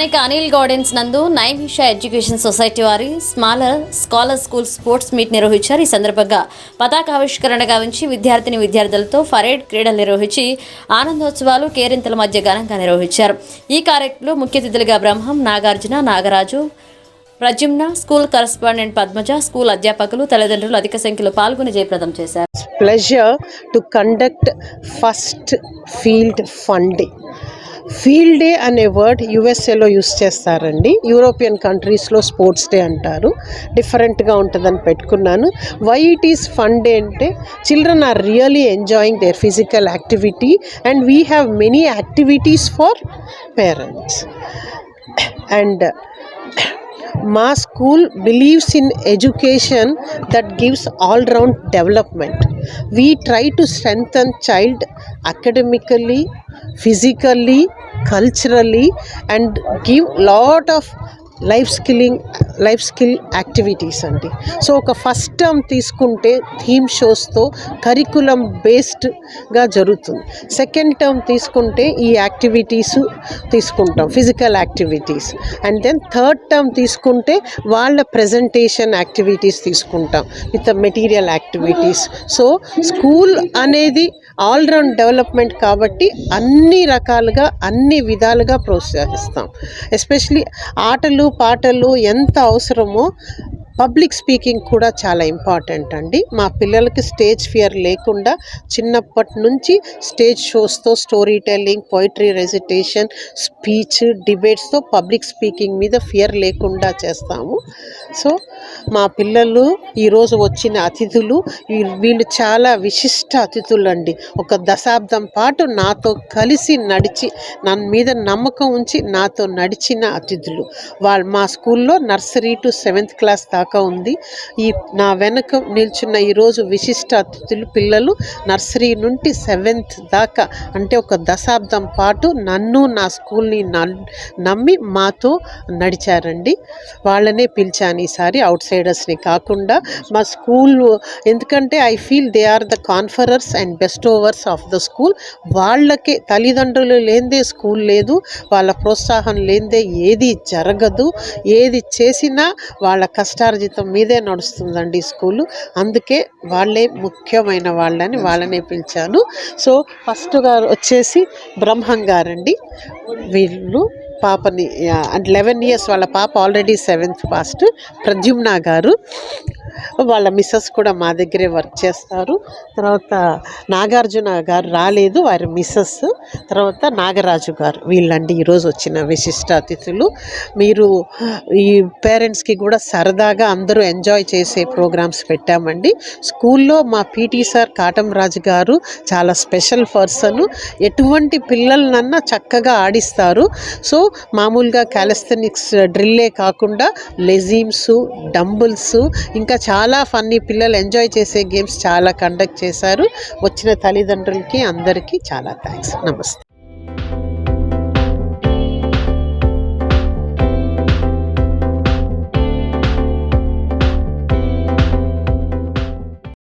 స్థానిక అనిల్ గార్డెన్స్ నందు Naimisha education society వారి smaller scholar school sports meet నిర్వహించారు. ఈ సందర్భంగా పతాకావిష్కరణ గావించి విద్యార్థిని విద్యార్థులతో పరేడ్ క్రీడలు నిర్వహించి ఆనందోత్సవాలు కేరింతల మధ్య ఘనంగా నిర్వహించారు. ఈ కార్యక్రమంలో ముఖ్య అతిథులుగా Brahmam Nagarjuna Nagaraju Pradyumna school correspondent Padmaja school అధ్యాపకులు తల్లిదండ్రులు అధిక సంఖ్యలో పాల్గొని జయప్రదం చేశారు. Pleasure to conduct first field funding field day అనే వర్డ్ యుఎస్ఏలో యూస్ చేస్తారండి. యూరోపియన్ కంట్రీస్లో స్పోర్ట్స్ డే అంటారు. డిఫరెంట్గా ఉంటుందని పెట్టుకున్నాను. Why it is fun day అంటే children are really enjoying their physical activity and we have many activities for parents. And మా school believes in education that gives all round development. We try to strengthen child academically physically culturally and give lot of life skilling life skill activities అండి. So ఒక first term తీసుకుంటే theme షోస్తో curriculum బేస్డ్గా జరుగుతుంది. Second term తీసుకుంటే ఈ activities తీసుకుంటాం physical activities and then third term తీసుకుంటే వాళ్ళ ప్రజెంటేషన్ యాక్టివిటీస్ తీసుకుంటాం with material activities so school అనేది ఆల్రౌండ్ డెవలప్మెంట్ కాబట్టి అన్ని రకాలుగా అన్ని విధాలుగా ప్రోత్సహిస్తాం. ఎస్పెషలీ ఆటలు పాటలు ఎంత అవసరమో పబ్లిక్ స్పీకింగ్ కూడా చాలా ఇంపార్టెంట్ అండి. మా పిల్లలకి స్టేజ్ ఫియర్ లేకుండా చిన్నప్పటి నుంచి stage షోస్తో story telling poetry recitation speech డిబేట్స్తో public speaking మీద ఫియర్ లేకుండా చేస్తాము. సో మా పిల్లలు ఈరోజు వచ్చిన అతిథులు వీళ్ళు చాలా విశిష్ట అతిథులు అండి ఒక దశాబ్దం పాటు నాతో కలిసి నడిచి నన్ను మీద నమ్మకం ఉంచి నాతో నడిచిన అతిథులు. వాళ్ళు మా స్కూల్లో నర్సరీ టు సెవెంత్ క్లాస్ దాకా ఉంది. ఈ నా వెనక నిల్చున్న ఈరోజు విశిష్ట అతిథులు పిల్లలు నర్సరీ నుండి సెవెంత్ దాకా అంటే ఒక దశాబ్దం పాటు నన్ను నా స్కూల్ని నమ్మి మాతో నడిచారండి. వాళ్ళనే పిలిచాను ఈసారి అవుట్ సైడ్ సైడర్స్ని కాకుండా మా స్కూల్ ఎందుకంటే I feel they are the conferrers and best overs of the school. వాళ్ళకే తల్లిదండ్రులు లేనిదే స్కూల్ లేదు వాళ్ళ ప్రోత్సాహం లేనిదే ఏది జరగదు. ఏది చేసినా వాళ్ళ కష్టార్జితం మీదే నడుస్తుందండి స్కూలు. అందుకే వాళ్ళే ముఖ్యమైన వాళ్ళని వాళ్ళనే పిలిచాను. సో ఫస్ట్ గారు వచ్చేసి బ్రహ్మం గారండి వీళ్ళు పాపని లెవెన్ ఇయర్స్ వాళ్ళ పాప ఆల్రెడీ సెవెంత్ పాస్ట్ ప్రద్యుమ్న గారు. వాళ్ళ మిస్సెస్ కూడా మా దగ్గరే వర్క్ చేస్తారు. తర్వాత నాగార్జున గారు రాలేదు వారి మిస్సెస్. తర్వాత నాగరాజు గారు వీళ్ళండి ఈరోజు వచ్చిన విశిష్ట అతిథులు. మీరు ఈ పేరెంట్స్కి కూడా సరదాగా అందరూ ఎంజాయ్ చేసే ప్రోగ్రామ్స్ పెట్టామండి. స్కూల్లో మా పీటీ సార్ కాటం రాజు గారు చాలా స్పెషల్ పర్సన్ ఎటువంటి పిల్లలనన్నా చక్కగా ఆడిస్తారు. సో మామూలుగా క్యాలస్థెనిక్స్ డ్రిల్లే కాకుండా లెజీమ్స్ డంబుల్స్ ఇంకా చాలా ఫన్నీ పిల్లలు ఎంజాయ్ చేసే గేమ్స్ చాలా కండక్ట్ చేశారు. వచ్చిన తల్లిదండ్రులకి అందరికీ చాలా థ్యాంక్స్. నమస్తే.